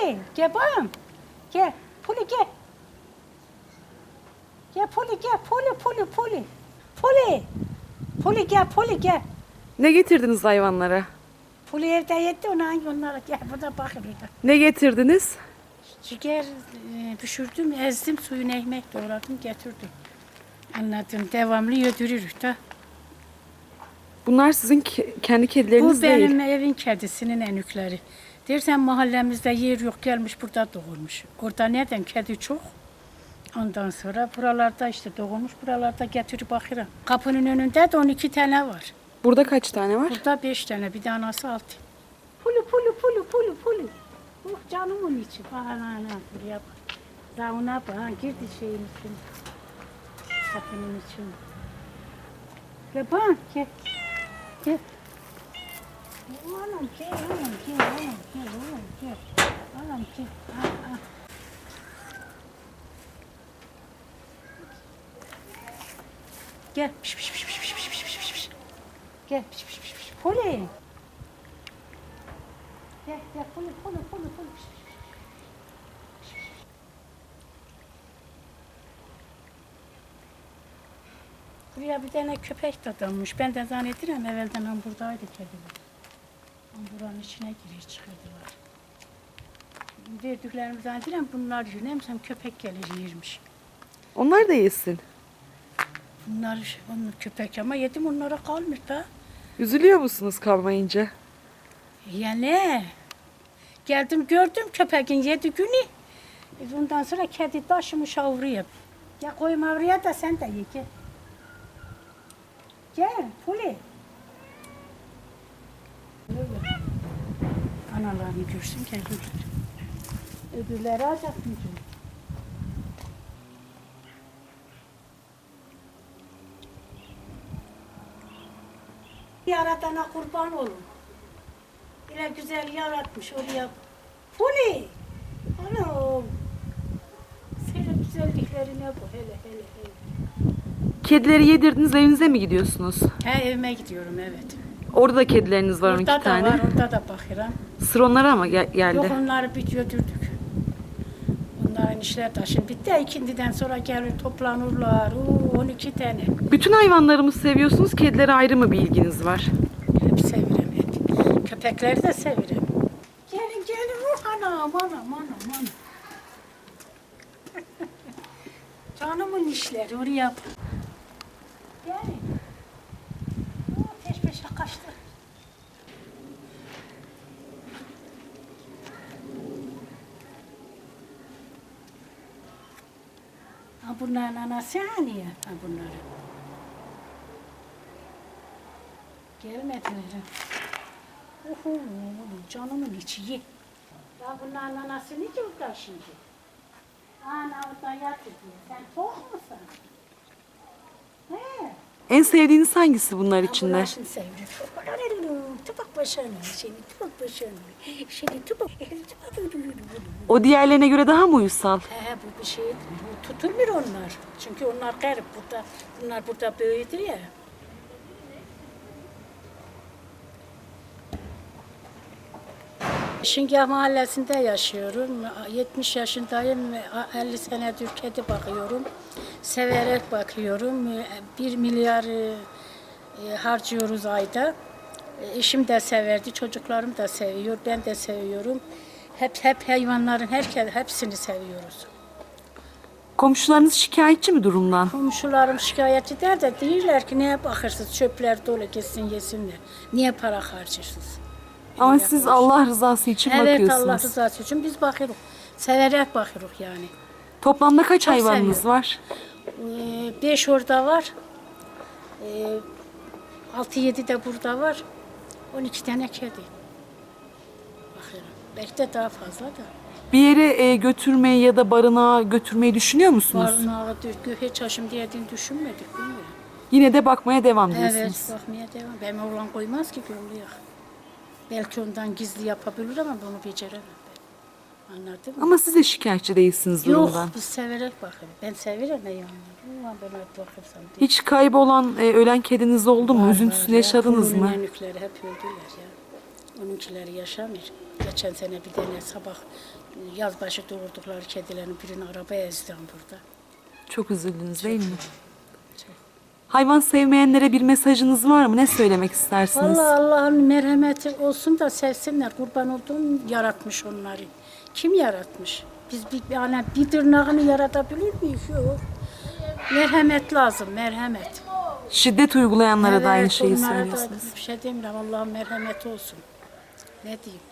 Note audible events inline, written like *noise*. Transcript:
Puli gel bana. Gel. Puli gel. Gel Puli gel. Puli Puli Puli. Puli. Puli gel Puli gel. Ne getirdiniz hayvanlara? Puli evde yetti ona hangi onlara gel burada bakın burada. Ne getirdiniz? Ciğer e, pişirdim, ezdim, suyuna ekmek doğradım, getirdim. Anladım, devamlı yedirirük da. Bunlar sizin ke- kendi kedileriniz Bu değil. benim evin kedisinin enükleri. Dersen mahallemizde yer yok gelmiş burada doğurmuş. Orada neden kedi çok? Ondan sonra buralarda işte doğurmuş buralarda getirip bakıram. Kapının önünde de 12 tane var. Burada kaç tane var? Burada 5 tane bir tanesi altı. Pulu pulu pulu pulu pulu. Oh canımın içi. Ana ana buraya bak. Zavuna bak. Ha, girdi şeyin içine. Kapının içine. Gel bak gel. Gel. Oğlum gel oğlum gel oğlum gel oğlum gel. Oğlum gel. Ha, ha. Gel. Piş, piş, piş, piş, piş, piş, piş, piş, piş. Gel. Piş, piş, piş, piş. Poli. Gel, gel. Poli, poli, poli, poli. Piş, piş. Buraya bir tane köpek de dalmış. Ben de zannediyorum evvelden buradaydı kediler. Buranın içine giriyor çıkırdılar. Verdiklerimi zannediyorum bunlar yiyor. Neymişsem köpek gelir yirmiş. Onlar da yesin. Bunlar onun köpek ama yedim onlara kalmış da. Üzülüyor musunuz kalmayınca? Yani geldim gördüm köpeğin yedi günü. E, Ondan sonra kedi taşımış avruya. Ya koyma avruya da sen de ye gel. Gel Puli. Analarını görsün gelirler. Öbürleri alacaktım canım. Yaradana kurban olun. Bile güzel yaratmış oraya. Puli! Anam! Senin güzelliklerine bu hele hele hele. Kedileri yedirdiniz evinize mi gidiyorsunuz? He evime gidiyorum evet. Orada da kedileriniz var 12 Orada da tane. var orada da bakıram. Sıra onlara ama gel- geldi. Yok onları bir götürdük. Onların işler taşın bitti. İkindiden sonra gelir toplanırlar. Oo, 12 tane. Bütün hayvanları mı seviyorsunuz? Kedilere ayrı mı bir ilginiz var? Hep severim hep. Köpekleri de severim. Gelin gelin oh anam anam anam anam. *laughs* Canımın işleri oraya bak. Gelin. Oh, peş peşe kaçtı. Ha bunların anası hani ya ha bunların. Gelmediler. Oho, canımın içi ye. Ya bunların anası ne burada şimdi? Ana orada yatıyor. Sen tok musun? He. En sevdiğiniz hangisi bunlar içinde? bunlar başarılı. Seni başarılı. Seni. *laughs* O diğerlerine göre daha mı uysal? He bu bir şey. Bu tutulmuyor onlar. Çünkü onlar garip burada. Bunlar burada böyledir ya. Şingah mahallesinde yaşıyorum. 70 yaşındayım. 50 senedir kedi bakıyorum. Severek bakıyorum. 1 milyar e, harcıyoruz ayda. E, Eşim de severdi, çocuklarım da seviyor, ben de seviyorum. Hep hep hayvanların herkes hepsini seviyoruz. Komşularınız şikayetçi mi durumdan? Komşularım şikayet eder de diyorlar ki niye bakırsınız çöpler dolu gitsin yesinler. Niye para harcıyorsunuz? Ama siz Allah rızası için Evet bakıyorsunuz. Allah rızası için biz bakıyoruz. Severek bakıyoruz yani. Toplamda kaç hayvanınız seviyorum. var? Ee, beş orada var. Ee, altı yedi de burada var. On iki tane kedi. Bakıyorum. Belki de daha fazla da. Bir yere e, götürmeyi ya da barınağa götürmeyi düşünüyor musunuz? Barınağı hiç yaşım diyediğini düşünmedik bilmiyorum. Yine de bakmaya devam diyorsunuz. Evet bakmaya devam. Benim oğlan koymaz ki gönlü yok. Belki ondan gizli yapabilir ama bunu beceremem ben. Anladın mı? Ama siz de şikayetçi değilsiniz Yok durumdan. biz severek bakarım. Ben severim ne yani. Ulan ben hep bakırsam diye. Hiç kaybolan, e, ölen kediniz oldu mu? Var, Üzüntüsünü var ya. yaşadınız mı? enükleri hep öldüler ya. Onunkileri yaşamıyor. Geçen sene bir tane sabah yazbaşı doğurdukları kedilerin birini arabaya ezdim burada. Çok üzüldünüz değil mi? Hayvan sevmeyenlere bir mesajınız var mı? Ne söylemek istersiniz? Vallahi Allah'ın merhameti olsun da sevsinler. Kurban olduğum yaratmış onları. Kim yaratmış? Biz bir, yani bir tırnağını yaratabilir miyiz? Yok. Merhamet lazım, merhamet. Şiddet uygulayanlara da aynı Evet, şeyi söylüyorsunuz. Bir şey demiyorum, Allah'ın merhameti olsun. Ne diyeyim?